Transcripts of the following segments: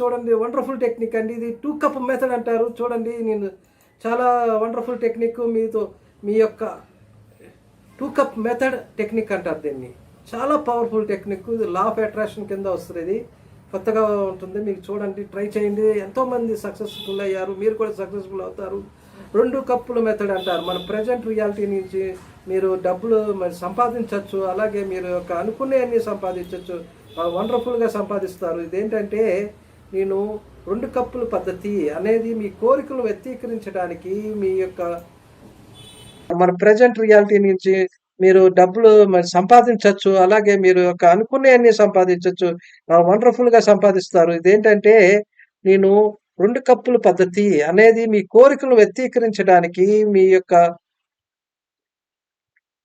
చూడండి wonderful technique అండి. ఇది టూ కప్ మెథడ్ అంటారు. చూడండి నేను చాలా వండర్ఫుల్ టెక్నిక్ మీతో మీ యొక్క టూ కప్ మెథడ్ టెక్నిక్ అంటారు దీన్ని. చాలా పవర్ఫుల్ టెక్నిక్ ఇది లా ఆఫ్ అట్రాక్షన్ కింద వస్తుంది. ఇది కొత్తగా ఉంటుంది. మీకు చూడండి ట్రై చేయండి. ఎంతోమంది సక్సెస్ఫుల్ అయ్యారు. మీరు కూడా సక్సెస్ఫుల్ అవుతారు. రెండు కప్పుల మెథడ్ అంటారు. మన ప్రజెంట్ రియాలిటీ నుంచి మీరు డబ్బులు మరి సంపాదించవచ్చు అలాగే మీరు యొక్క అనుకునేవన్నీ సంపాదించవచ్చు వండర్ఫుల్గా సంపాదిస్తారు. ఇదేంటంటే నేను రెండు కప్పుల పద్ధతి అనేది మీ కోరికలు వ్యక్తీకరించడానికి మీ యొక్క మన ప్రజెంట్ రియాలిటీ నుంచి మీరు డబ్బులు మరి సంపాదించవచ్చు అలాగే మీరు యొక్క అనుకునేవన్నీ సంపాదించవచ్చు వండర్ఫుల్గా సంపాదిస్తారు. ఇదేంటంటే నేను రెండు కప్పుల పద్ధతి అనేది మీ కోరికలు వ్యక్తీకరించడానికి మీ యొక్క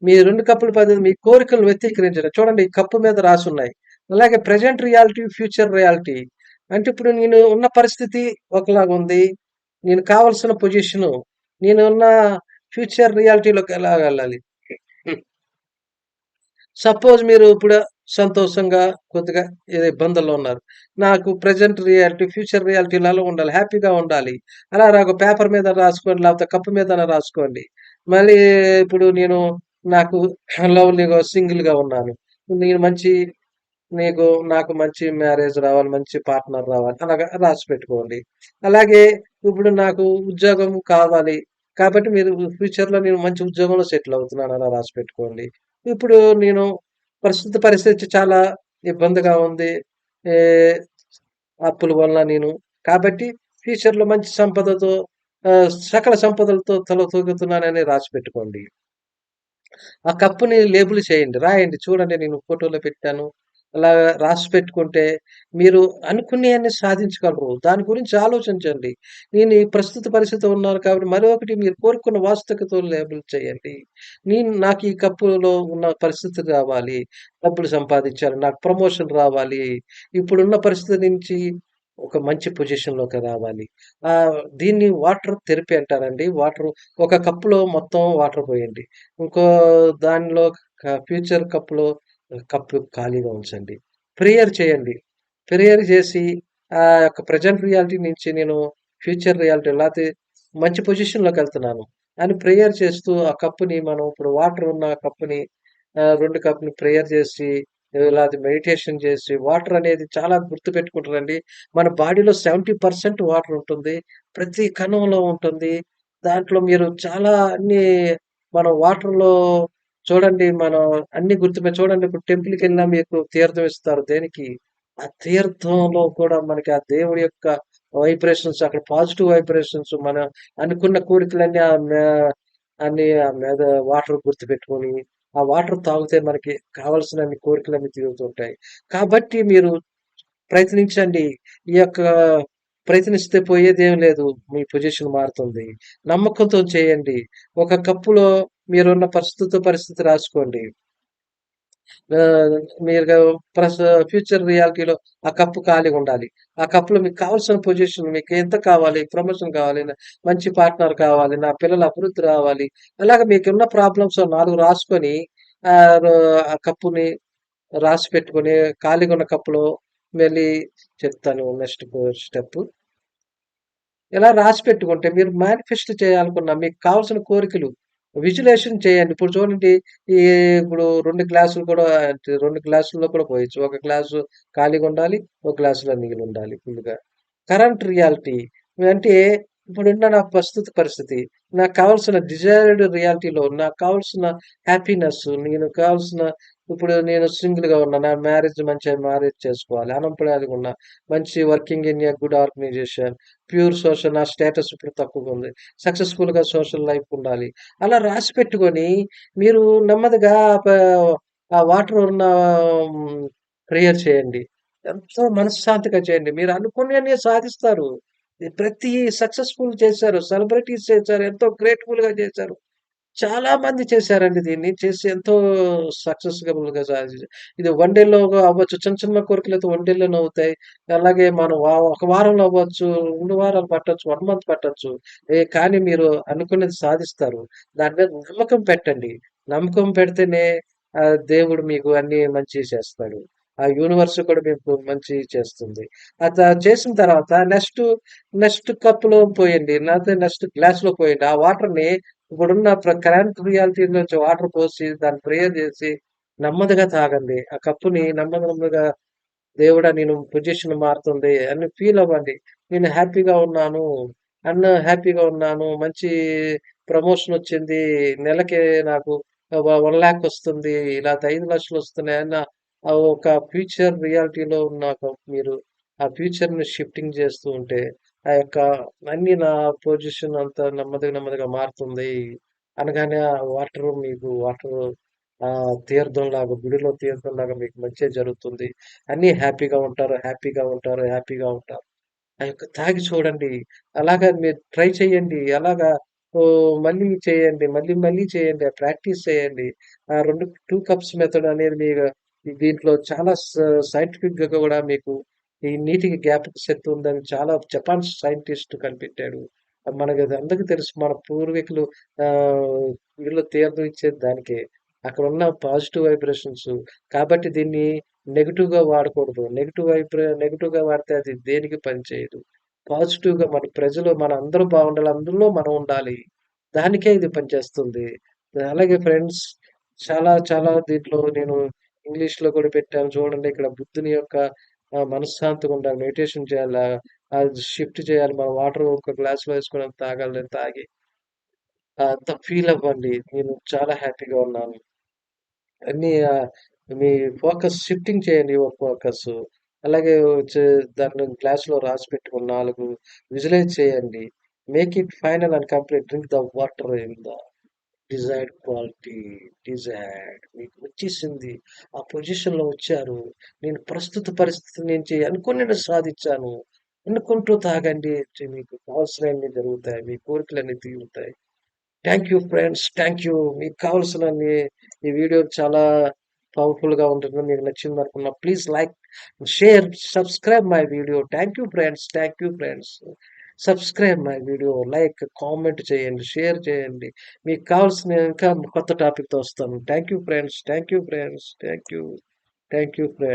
మీ రెండు కప్పుల పద్ధతి మీ కోరికలు వ్యక్తీకరించడం. చూడండి ఈ కప్పు మీద రాసి ఉన్నాయి అలాగే ప్రజెంట్ రియాలిటీ ఫ్యూచర్ రియాలిటీ అంటే ఇప్పుడు నేను ఉన్న పరిస్థితి ఒకలాగా ఉంది. నేను కావలసిన పొజిషను నేను ఉన్న ఫ్యూచర్ రియాలిటీలోకి ఎలా వెళ్ళాలి? సపోజ్ మీరు ఇప్పుడు సంతోషంగా కొద్దిగా ఏదో ఇబ్బందుల్లో ఉన్నారు. నాకు ప్రజెంట్ రియాలిటీ ఫ్యూచర్ రియాలిటీలలో ఉండాలి హ్యాపీగా ఉండాలి. అలా ఒక పేపర్ మీద రాసుకోండి లేకపోతే కప్పు మీద రాసుకోండి. మళ్ళీ ఇప్పుడు నేను నాకు లవ్లీగా సింగిల్గా ఉన్నాను. నేను మంచి నీకు నాకు మంచి మ్యారేజ్ రావాలి మంచి పార్ట్నర్ రావాలి అలాగా రాసి పెట్టుకోండి. అలాగే ఇప్పుడు నాకు ఉద్యోగం కావాలి కాబట్టి మీరు ఫ్యూచర్లో నేను మంచి ఉద్యోగంలో సెటిల్ అవుతున్నాను అలా రాసి పెట్టుకోండి. ఇప్పుడు నేను ప్రస్తుత పరిస్థితి చాలా ఇబ్బందిగా ఉంది. అప్పుల వల్ల నేను కాబట్టి ఫ్యూచర్లో మంచి సంపదతో సకల సంపదలతో తల తూగుతున్నానని రాసి పెట్టుకోండి. ఆ కప్పుని లేబుల్ చేయండి రాయండి. చూడండి నేను ఫోటోలో పెట్టాను. అలా రాసి పెట్టుకుంటే మీరు అనుకునేవన్నీ సాధించగలరు. దాని గురించి ఆలోచించండి. నేను ఈ ప్రస్తుత పరిస్థితి ఉన్నాను కాబట్టి మరొకటి మీరు కోరుకున్న వాస్తవికతో లేబుల్ చేయండి. నేను నాకు ఈ కప్పులో ఉన్న పరిస్థితి రావాలి. డబ్బులు సంపాదించాలి. నాకు ప్రమోషన్ రావాలి. ఇప్పుడున్న పరిస్థితి నుంచి ఒక మంచి పొజిషన్లోకి రావాలి. దీన్ని వాటర్ థెరపీ అంటారండి. వాటర్ ఒక కప్పులో మొత్తం వాటర్ పోయండి. ఇంకో దానిలో ఫ్యూచర్ కప్పులో కప్పు ఖాళీగా ఉంచండి. ప్రేయర్ చేయండి. ప్రేయర్ చేసి ఆ యొక్క ప్రజెంట్ రియాలిటీ నుంచి నేను ఫ్యూచర్ రియాలిటీ లేకపోతే మంచి పొజిషన్లోకి వెళ్తున్నాను. అని ప్రేయర్ చేస్తూ ఆ కప్పుని మనం ఇప్పుడు వాటర్ ఉన్న కప్పుని రెండు కప్పుని ప్రేయర్ చేసి లేకపోతే మెడిటేషన్ చేసి వాటర్ అనేది చాలా గుర్తు పెట్టుకుంటారండి. మన బాడీలో సెవెంటీ పర్సెంట్ వాటర్ ఉంటుంది. ప్రతి కణంలో ఉంటుంది. దాంట్లో మీరు చాలా అన్ని మనం వాటర్లో చూడండి మనం అన్ని గుర్తుపై చూడండి. ఇప్పుడు టెంపుల్కి వెళ్ళినా మీకు తీర్థం ఇస్తారు. దేనికి? ఆ తీర్థంలో కూడా మనకి ఆ దేవుడి యొక్క వైబ్రేషన్స్ అక్కడ పాజిటివ్ వైబ్రేషన్స్ మనం అనుకున్న కోరికలన్నీ ఆ మే- అన్ని ఆ మీద వాటర్ గుర్తు పెట్టుకొని ఆ వాటర్ తాగితే మనకి కావలసిన అన్ని కోరికలన్నీ తీరుతుంటాయి. కాబట్టి మీరు ప్రయత్నించండి. ఈ యొక్క ప్రయత్నిస్తే పోయేదేం లేదు. మీ పొజిషన్ మారుతుంది. నమ్మకంతో చేయండి. ఒక కప్పులో మీరున్న ప్రస్తుత పరిస్థితి రాసుకోండి. మీరు ప్రస్ ఫ్యూచర్ రియాలిటీలో ఆ కప్పు ఖాళీగా ఉండాలి. ఆ కప్పులో మీకు కావాల్సిన పొజిషన్ మీకు ఎంత కావాలి ప్రమోషన్ కావాలి మంచి పార్ట్నర్ కావాలి నా పిల్లల అభివృద్ధి రావాలి అలాగే మీకున్న ప్రాబ్లమ్స్ నాలుగు రాసుకొని ఆ కప్పుని రాసి పెట్టుకొని ఖాళీగా ఉన్న కప్పులో మళ్ళీ చెప్తాను నెక్స్ట్ స్టెప్. ఇలా రాసి పెట్టుకుంటే మీరు మేనిఫెస్టో చేయాలనుకున్న మీకు కావాల్సిన కోరికలు విజులేషన్ చేయండి. ఇప్పుడు చూడండి ఈ ఇప్పుడు రెండు గ్లాసులు కూడా రెండు గ్లాసుల్లో కూడా పోయొచ్చు. ఒక గ్లాసు ఖాళీగా ఉండాలి ఒక గ్లాసులో మిగిలి ఉండాలి ఫుల్గా కరెంట్ రియాలిటీ అంటే ఇప్పుడున్న నా ప్రస్తుత పరిస్థితి నాకు కావాల్సిన డిజైర్డ్ రియాలిటీలో నాకు కావాల్సిన హ్యాపీనెస్ నేను కావాల్సిన ఇప్పుడు నేను సింగిల్గా ఉన్నా నా మ్యారేజ్ మంచిగా మ్యారేజ్ చేసుకోవాలి అనంపడాలిగా ఉన్నా మంచి working in a good organisation pure social నా స్టేటస్ ఇప్పుడు తక్కువగా ఉంది సక్సెస్ఫుల్గా సోషల్ లైఫ్ ఉండాలి. అలా రాసి పెట్టుకొని మీరు నెమ్మదిగా ఆ వాటర్ ఉన్న ప్రేయర్ చేయండి. ఎంతో మనశ్శాంతిగా చేయండి. మీరు అనుకునే సాధిస్తారు. ప్రతి సక్సెస్ఫుల్ చేశారు సెలబ్రిటీస్ చేశారు ఎంతో గ్రేట్ఫుల్గా చేశారు. చాలా మంది చేశారండి దీన్ని చేసి ఎంతో సక్సెస్ఫుల్గా సాధించారు ఇది వన్ డేలో అవ్వచ్చు చిన్న చిన్న కోరికలతో అయితే వన్ డేలోనే అవుతాయి. అలాగే మనం వా- ఒక వారంలో అవ్వచ్చు రెండు వారాలు పట్టొచ్చు వన్ మంత్ పట్టొచ్చు. ఏ కానీ మీరు అనుకున్నది సాధిస్తారు. దాని మీద నమ్మకం పెట్టండి. నమ్మకం పెడితేనే దేవుడు మీకు అన్ని మంచి చేస్తాడు. ఆ యూనివర్స్ కూడా మీకు మంచి చేస్తుంది. అట్లా చేసిన తర్వాత నెక్స్ట్, నెక్స్ట్ కప్‌లో పోయండి. లేకపోతే నెక్స్ట్ గ్లాస్‌లో పోయండి. ఆ వాటర్‌ని ఇప్పుడున్న కరెంట్ రియాలిటీ నుంచి వాటర్ పోసి దాన్ని ప్రేయర్ చేసి నెమ్మదిగా తాగండి. ఆ కప్పుని నెమ్మది నెమ్మదిగా దేవుడా నేను పొజిషన్ మారుతుంది అని ఫీల్ అవ్వండి. నేను హ్యాపీగా ఉన్నాను. అన్న హ్యాపీగా ఉన్నాను. మంచి ప్రమోషన్ వచ్చింది. నెలకే నాకు వన్ ల్యాక్ వస్తుంది. ఇలా ఐదు లక్షలు వస్తున్నాయి అన్న ఒక ఫ్యూచర్ రియాలిటీలో ఉన్నాక మీరు ఆ ఫ్యూచర్‌ని షిఫ్టింగ్ చేస్తూ ఉంటే, ఆ యొక్క అన్నీ నా పొజిషన్ అంతా నెమ్మదిగా నెమ్మదిగా మారుతుంది. అనగానే ఆ వాటరు మీకు వాటరు ఆహ్, తీర్థంలాగా గుడిలో తీర్థంలాగా మీకు మంచే జరుగుతుంది. అన్నీ హ్యాపీగా ఉంటారు. హ్యాపీగా ఉంటారు. హ్యాపీగా ఉంటారు. ఆ యొక్క తాగి చూడండి. అలాగా మీరు ట్రై చేయండి. అలాగా ఓహ్! మళ్ళీ చేయండి. మళ్ళీ మళ్ళీ చేయండి. ప్రాక్టీస్ చేయండి. ఆ 2 2 కప్స్ మెథడ్ అనేది మీరు దీంట్లో చాలా సైంటిఫిక్‌గా కూడా మీకు ఈ నీటికి జ్ఞాపక శక్తి ఉందని చాలా జపాన్ సైంటిస్ట్ కనిపెట్టాడు. అది అందరికీ తెలుసు. మన పూర్వీకులు వీళ్ళు తీర్థం ఇచ్చేది దానికే. అక్కడున్న పాజిటివ్ వైబ్రేషన్స్ కాబట్టి దీన్ని నెగిటివ్గా వాడకూడదు. నెగిటివ్ వైబ్రే నెగిటివ్గా వాడితే అది దేనికి పనిచేయదు. పాజిటివ్‌గా మన ప్రజలు మన అందరూ బాగుండాలి. అందులో మనం ఉండాలి. దానికే ఇది పనిచేస్తుంది. అలాగే ఫ్రెండ్స్ చాలా చాలా దీంట్లో నేను ఇంగ్లీష్‌లో కూడా పెట్టాను చూడండి. ఇక్కడ బుద్ధుని యొక్క మనశ్శాంతిగా ఉండాలి. మెడిటేషన్ చేయాలి అది షిఫ్ట్ చేయాలి. మనం వాటర్ ఒక గ్లాస్‌లో వేసుకొని అది తాగాలి తాగి అంత ఫీల్ అవ్వండి. నేను చాలా హ్యాపీగా ఉన్నాను. అన్నీ మీ ఫోకస్ షిఫ్టింగ్ చేయండి ఒక ఫోకస్ అలాగే చే దాన్ని గ్లాస్‌లో రాసిపెట్టుకొని 4 విజువలైజ్ చేయండి. Make it final and complete. Drink the water in the desired quality. Desired మీకు వచ్చేసింది. ఆ పొజిషన్‌లో వచ్చారు. నేను ప్రస్తుత పరిస్థితి నుంచి అనుకుని సాధించాను అనుకుంటూ తాగండి. మీకు కావాల్సినవన్నీ జరుగుతాయి. మీ కోరికలన్నీ తీరుతాయి. Thank you friends. Thank you. మీకు కావాల్సిన ఈ వీడియో చాలా పవర్‌ఫుల్‌గా ఉంటుంది. మీకు నచ్చిందనుకున్నా please like, share, subscribe my video. Thank you friends. Thank you friends. Subscribe my video. Like, comment చేయండి. షేర్ చేయండి. మీకు కావాల్సిన ఇంకా కొత్త టాపిక్‌తో వస్తాను. Thank you friends. Thank you friends. Thank you. Thank you friends.